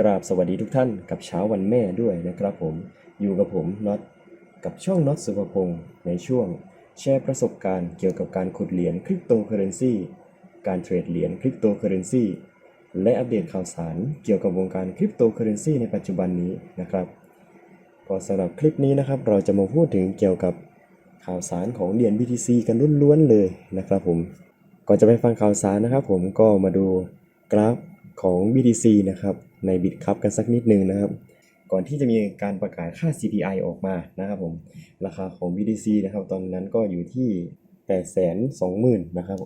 กราบสวัสดีทุกท่านกับเช้าวันแม่ด้วยนะครับผมอยู่กับผมน็อตกับช่องน็อตสุภพงศ์ในช่วง แชร์ประสบการณ์เกี่ยวกับการขุดเหรียญคริปโตเคอเรนซีการเทรดเหรียญคริปโตเคอเรนซีและอัปเดตข่าวสารเกี่ยวกับวงการคริปโตเคอเรนซีในปัจจุบันนี้นะครับก็สำหรับคลิปนี้นะครับเราจะมาพูดถึงเกี่ยวกับข่าวสารของเหรียญ BTC กันล้วนๆเลยนะครับผมก่อนจะไปฟังข่าวสารนะครับผมก็มาดูกราฟ ของ BTC นะครับใน BitCup กันสักนิดนึงนะครับ ก่อนที่จะมีการประกาศค่า CPI ออกมานะครับผมราคาของ BTC นะครับ ตอนนั้นก็อยู่ที่820,000นะครับ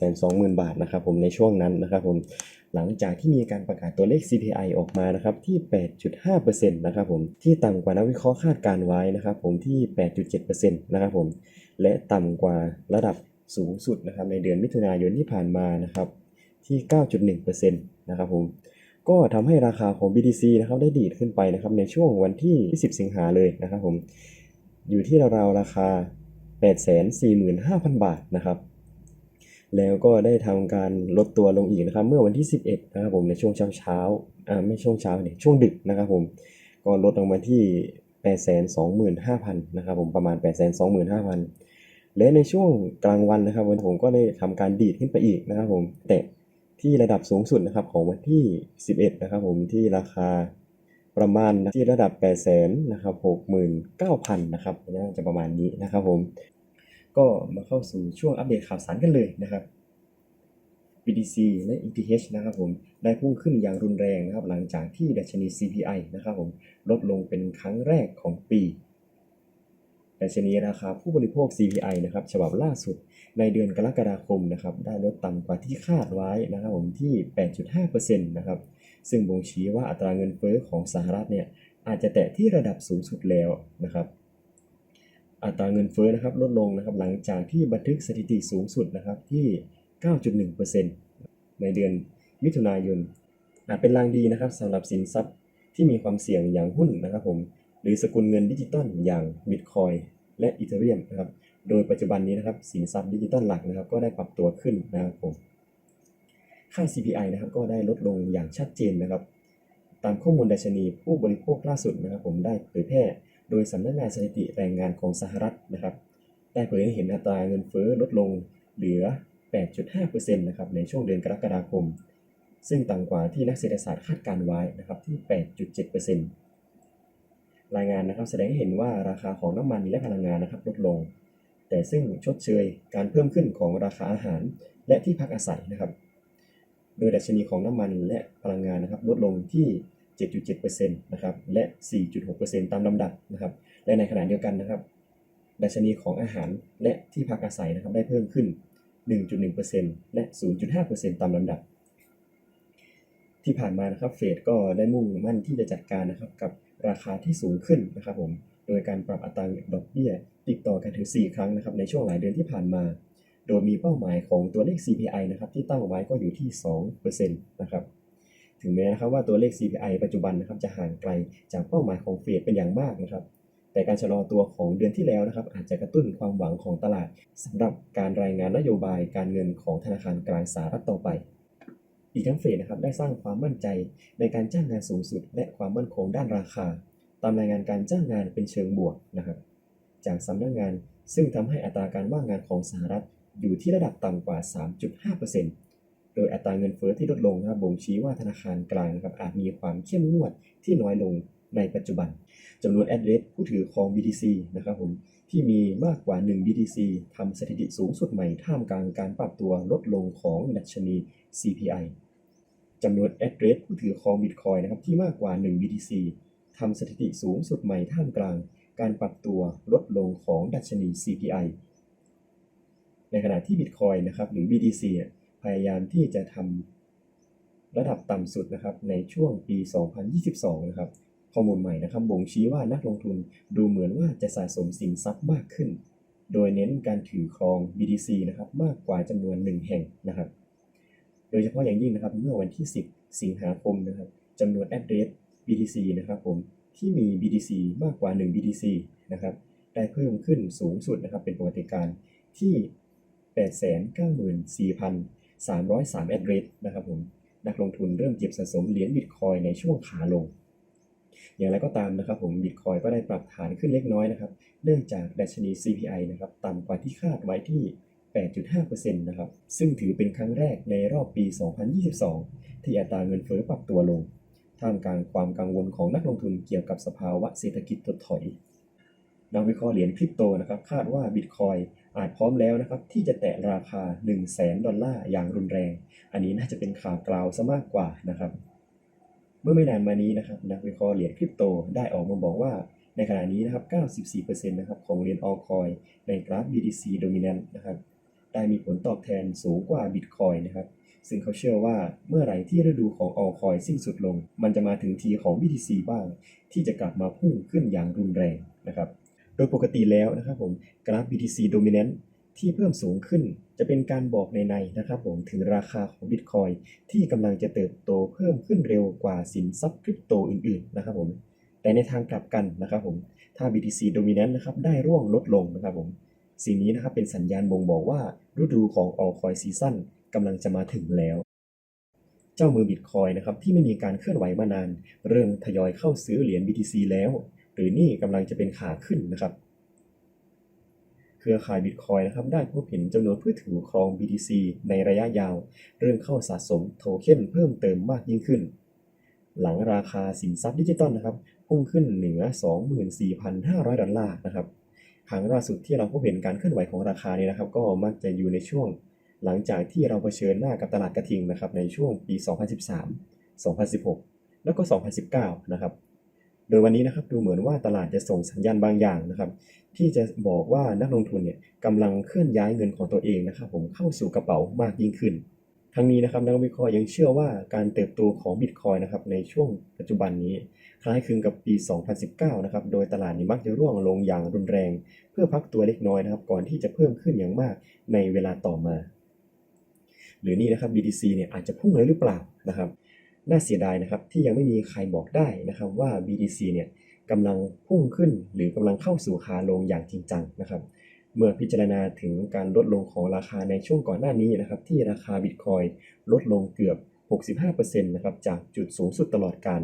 820,000 บาทนะครับผมในช่วงนั้นนะครับผมหลังจากที่มีการประกาศตัวเลข CPI ออกมานะครับที่ 8.5%นะครับผมที่ต่ำกว่านักวิเคราะห์คาดการไว้นะครับผมที่ 8.7%นะครับผมและต่ำกว่าระดับสูงสุดนะครับในเดือนมิถุนายนที่ผ่านมานะครับ ที่ 9.1%นะครับผมก็ทำให้ราคาของ BTC นะครับได้ดีดขึ้นไปนะครับในช่วงวันที่10สิงหาเลยนะครับผมอยู่ที่ราวๆราคา 845,000 บาทนะครับแล้วก็ได้ทำการลดตัวลงอีกนะครับเมื่อวันที่ 11 นะครับผมในช่วงเช้าเช้าๆอ่าไม่ช่วงเช้าเนี่ยช่วงดึกนะครับผมก็ลดลงมาที่ 825,000นะครับผมประมาณ 825,000 และในช่วงกลางวันนะครับวันผมก็ได้ทำการดีดขึ้นไปอีกนะครับผมแตะ ที่ระดับสูงสุดนะครับของวันที่ 11 นะครับผมที่ราคาประมาณที่ระดับ 800,000นะครับ69,000 นะครับน่าจะประมาณนี้นะครับผม ก็มาเข้าสู่ช่วงอัปเดตข่าวสารกันเลยนะครับ BTC และ ETH นะครับผมได้พุ่งขึ้นอย่างรุนแรงนะครับหลังจากที่ดัชนี CPI นะครับผมลดลงเป็นครั้งแรกของปี ดัชนีราคาผู้บริโภค CPI นะครับฉบับล่าสุดในเดือนกรกฎาคมนะครับได้ลดต่ำกว่าที่คาดไว้นะครับผมที่ 8.5%นะครับซึ่งบ่งชี้ว่าอัตราเงินเฟ้อของสหรัฐเนี่ยอาจจะแตะที่ระดับสูงสุดแล้วนะครับอัตราเงินเฟ้อนะครับลดลงนะครับหลังจากที่บันทึกสถิติสูงสุดนะครับที่ 9.1%ในเดือนมิถุนายนอาจเป็นลางดีนะครับสำหรับสินทรัพย์ที่มีความเสี่ยงอย่างหุ้นนะครับผม หรือสกุลเงินดิจิตอลอย่างบิตคอยและอีเธเรียมนะครับ โดยปัจจุบันนี้นะครับสินทรัพย์ดิจิตอลหลักนะครับ ก็ได้ปรับตัวขึ้นนะครับผม ค่า CPI นะครับก็ได้ลดลงอย่างชัดเจนนะครับ ตามข้อมูลดัชนีผู้บริโภคล่าสุดนะครับ ผมได้เผยแพร่โดยสำนักงานสถิติแรงงานของสหรัฐนะครับ ได้เผยให้เห็นอัตราเงินเฟ้อลดลงเหลือ 8.5%นะครับในช่วงเดือนกรกฎาคม ซึ่งต่ำกว่าที่นักเศรษฐศาสตร์คาดการไว้นะครับที่ 8.7% รายงานนะครับแสดงให้เห็นว่าราคาของน้ำมันและพลังงานนะครับลดลง แต่ซึ่งชดเชยการเพิ่มขึ้นของราคาอาหาร และที่พักอาศัยนะครับ โดยดัชนีของน้ำมันและพลังงานนะครับลดลงที่ 7.7%นะครับและ 4.6%ตามลำดับนะครับและในขณะเดียวกันนะครับ ดัชนีของอาหารและที่พักอาศัยนะครับได้เพิ่มขึ้น 1.1%และ 0.5%ตามลำดับ ที่ผ่านมานะครับเฟดก็ได้มุ่งมั่นที่จะจัดการนะครับกับ ราคาที่สูงขึ้นนะครับผม โดยการปรับอัตราดอกเบี้ยติดต่อกันถึง 4 ครั้งนะครับในช่วงหลายเดือนที่ผ่านมา โดยมีเป้าหมายของตัวเลข CPI นะครับที่ตั้งไว้ก็อยู่ที่ 2%นะครับ ถึงแม้นะครับว่าตัวเลข CPI ปัจจุบันนะครับจะห่างไกลจากเป้าหมายของเฟดเป็นอย่างมากนะครับ แต่การชะลอตัวของเดือนที่แล้วนะครับ อาจจะกระตุ้นความหวังของตลาดสำหรับการรายงานนโยบายการเงินของธนาคารกลางสหรัฐต่อไป อีกทั้งเฟดนะครับได้สร้างความมั่นใจในการจ้างงานสูงสุด และความมั่นคงด้านราคา ตามรายงานการจ้างงานเป็นเชิงบวกนะครับจากสำนักงานซึ่งทำให้อัตราการว่างงานของสหรัฐอยู่ที่ระดับต่ำกว่า 3.5%โดยอัตราเงินเฟ้อที่ลดลงนะครับบ่งชี้ว่าธนาคารกลางนะครับอาจมีความเข้มงวดที่น้อยลงในปัจจุบันจำนวน address ผู้ถือครอง BTC นะครับผมที่มีมากกว่า 1 BTC ทำสถิติสูงสุดใหม่ท่ามกลางการปรับตัวลดลงของดัชนี CPI จำนวน address ผู้ถือครอง Bitcoin นะครับที่มากกว่า 1 BTC ทำสถิติสูงสุดใหม่ท่ามกลาง การปรับตัวลดลงของดัชนี CPI ในขณะที่ Bitcoin นะครับหรือ BTC พยายามที่จะทำระดับต่ำสุดนะครับในช่วงปี 2022 นะครับข้อมูลใหม่นะครับบ่งชี้ว่านักลงทุนดูเหมือนว่าจะสะสมสินทรัพย์มากขึ้น โดยเน้นการถือครอง BTC นะครับมากกว่าจำนวน1แห่งนะครับ โดยเฉพาะอย่างยิ่งนะครับเมื่อวันที่ 10 สิงหาคมนะครับจำนวน address BTC นะครับผมที่มี BTC มากกว่า 1 BTC นะครับได้เพิ่มขึ้นสูงสุดนะครับเป็นประวัติการที่ 894,303 address นะครับผมนักลงทุนเริ่มเก็บสะสมเหรียญบิตคอยในช่วงขาลง อย่างไรก็ตามนะครับผมบิตคอยก็ได้ปรับฐานขึ้นเล็กน้อยนะครับ เนื่องจากดัชนี CPI นะครับต่ำกว่าที่คาดไว้ที่ 8.5%นะครับ ซึ่งถือเป็นครั้งแรกในรอบปี 2022 ที่อัตราเงินเฟ้อปรับตัวลง ท่ามกลางความกังวลของนักลงทุนเกี่ยวกับสภาวะเศรษฐกิจถดถอย นักวิเคราะห์เหรียญคริปโตนะครับ คาดว่าบิตคอยอาจพร้อมแล้วนะครับ ที่จะแตะราคา 1 0 0 0 0แสนดอลลาร์อย่างรุนแรง อันนี้น่าจะเป็นข่าวกล่าวซะมากกว่านะครับ เมื่อไม่นานมานี้นะครับ นักวิเคราะห์เหรียญคริปโตได้ออกมาบอกว่าในขณะนี้นะครับ 94%นะครับ ของเหรียญ altcoin ในกราฟ BTC dominant นะครับ ได้มีผลตอบแทนสูงกว่า Bitcoin นะครับ ซึ่งเขาเชื่อว่าเมื่อไหร่ที่ฤดูของ altcoin สิ้นสุดลง มันจะมาถึงทีของ BTC บ้าง ที่จะกลับมาพุ่งขึ้นอย่างรุนแรงนะครับ โดยปกติแล้วนะครับผมกราฟ BTC dominant ที่เพิ่มสูงขึ้นจะเป็นการบอกในนๆนะครับผมถึงราคาของ Bitcoin ที่กำลังจะเติบโตเพิ่มขึ้นเร็วกว่าสินทรัพย์คริปโตอื่นๆนะครับผมแต่ในทางกลับกันนะครับผมถ้า BTC dominant นะครับได้ร่วงลดลงนะครับผม สิ่งนี้นะครับเป็นสัญญาณบ่งบอกว่าฤดูของ altcoin season กำลังจะมาถึงแล้ว เจ้ามือ Bitcoin นะครับที่ไม่มีการเคลื่อนไหวมานาน เริ่มทยอยเข้าซื้อเหรียญ BTC แล้ว หรือนี่กำลังจะเป็นขาขึ้นนะครับ เครือข่าย Bitcoin นะครับได้พบเห็นจำนวนผู้ถือครอง BTC ในระยะยาว เริ่มเข้าสะสมโทเค็นเพิ่มเติมมากยิ่งขึ้น หลังราคาสินทรัพย์ดิจิตอลนะครับพุ่งขึ้นเหนือ 24,500 ดอลลาร์นะครับ ครั้งล่าสุดที่เราพบเห็นการเคลื่อนไหวของราคานี้นะครับ ก็มักจะอยู่ในช่วงหลังจากที่เราเผชิญหน้ากับตลาดกระทิงนะครับในช่วงปี 2013 2016 แล้วก็ 2019 นะครับ โดยวันนี้นะครับดูเหมือนว่าตลาดจะส่งสัญญาณบางอย่างนะครับ ที่จะบอกว่านักลงทุนเนี่ยกำลังเคลื่อนย้ายเงินของตัวเองนะครับ ผมเข้าสู่กระเป๋ามากยิ่งขึ้น ทั้งนี้นะครับนักวิเคราะห์ยังเชื่อว่าการเติบโตของบิตคอยนะครับในช่วงปัจจุบันนี้ คล้ายคลึงกับปี 2019 นะครับโดยตลาดนี้มักจะร่วงลงอย่างรุนแรง เพื่อพักตัวเล็กน้อยนะครับ ก่อนที่จะเพิ่มขึ้นอย่างมากในเวลาต่อมา หรือนี่นะครับ BTC เนี่ยอาจจะพุ่งเลยหรือเปล่านะครับน่าเสียดายนะครับที่ยังไม่มีใครบอกได้นะครับว่า BTC เนี่ยกำลังพุ่งขึ้นหรือกำลังเข้าสู่ขาลงอย่างจริงจังนะครับ เมื่อพิจารณาถึงการลดลงของราคาในช่วงก่อนหน้านี้นะครับ ที่ราคาบิตคอยลดลงเกือบ 65%นะครับจากจุดสูงสุดตลอดการ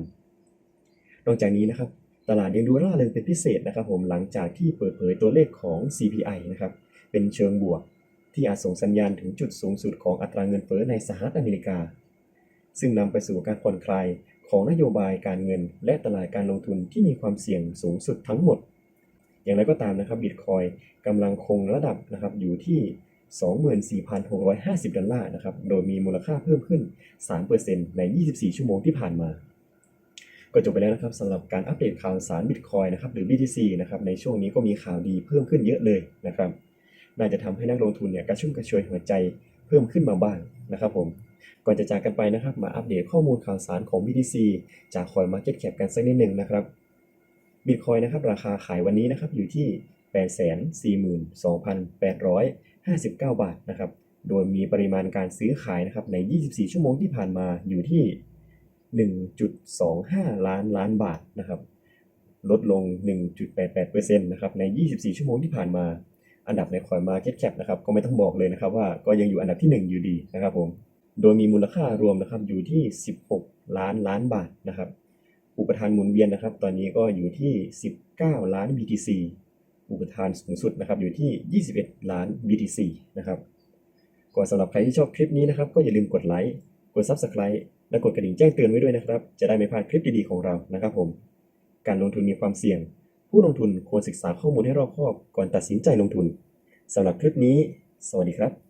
นอกจากนี้นะครับ ตลาดยังดูร่าเริงเป็นพิเศษนะครับ ผมหลังจากที่เปิดเผยตัวเลขของ CPI นะครับ เป็นเชิงบวก ที่อาจส่งสัญญาณถึงจุดสูงสุดของอัตราเงินเฟ้อในสหรัฐอเมริกา ซึ่งนำไปสู่การผ่อนคลายของนโยบายการเงิน และตลาดการลงทุนที่มีความเสี่ยงสูงสุดทั้งหมด อย่างไรก็ตามนะครับบิตคอยกำลังคงระดับนะครับอยู่ที่ 24,650 ดอลลาร์นะครับ โดยมีมูลค่าเพิ่มขึ้น 3%ใน 24 ชั่วโมงที่ผ่านมา ก็จบไปแล้วนะครับสำหรับการอัปเดตข่าวสาร Bitcoin นะครับหรือ BTC นะครับในช่วงนี้ก็มีข่าวดีเพิ่มขึ้นเยอะเลยนะครับ น่าจะทำให้นักลงทุนเนี่ยกระชุ่มกระชวยหัวใจเพิ่มขึ้นมาบ้างนะครับผม ก่อนจะจากกันไปนะครับ มาอัปเดตข้อมูลข่าวสารของ BTC จาก CoinMarketCap กันสักนิดหนึ่งนะครับ Bitcoin นะครับราคาขายวันนี้นะครับอยู่ที่ 842,859 บาทนะครับ โดยมีปริมาณการซื้อขายนะครับใน 24 ชั่วโมงที่ผ่านมาอยู่ที่ 1.25 ล้านล้านบาทนะครับ ลดลง 1.88%นะครับใน 24 ชั่วโมงที่ผ่านมา อันดับใน CoinMarketCap นะครับก็ไม่ต้องบอกเลยนะครับว่าก็ยังอยู่อันดับที่ 1 อยู่ดีนะครับผม โดยมีมูลค่ารวมนะครับอยู่ที่ 16 ล้านล้านบาทนะครับ อุปทานหมุนเวียนนะครับ ตอนนี้ก็อยู่ที่ 19 ล้าน BTC อุปทานสูงสุดนะครับอยู่ที่ 21 ล้าน BTC นะครับก็สำหรับใครที่ชอบคลิปนี้นะครับ ก็อย่าลืมกดไลค์ กด Subscribe และกดกระดิ่งแจ้งเตือนไว้ด้วยนะครับ จะได้ไม่พลาดคลิปดีๆของเรานะครับผม การลงทุนมีความเสี่ยง ผู้ลงทุนควรศึกษาข้อมูลให้รอบคอบก่อนตัดสินใจลงทุนสำหรับคลิปนี้ สวัสดีครับ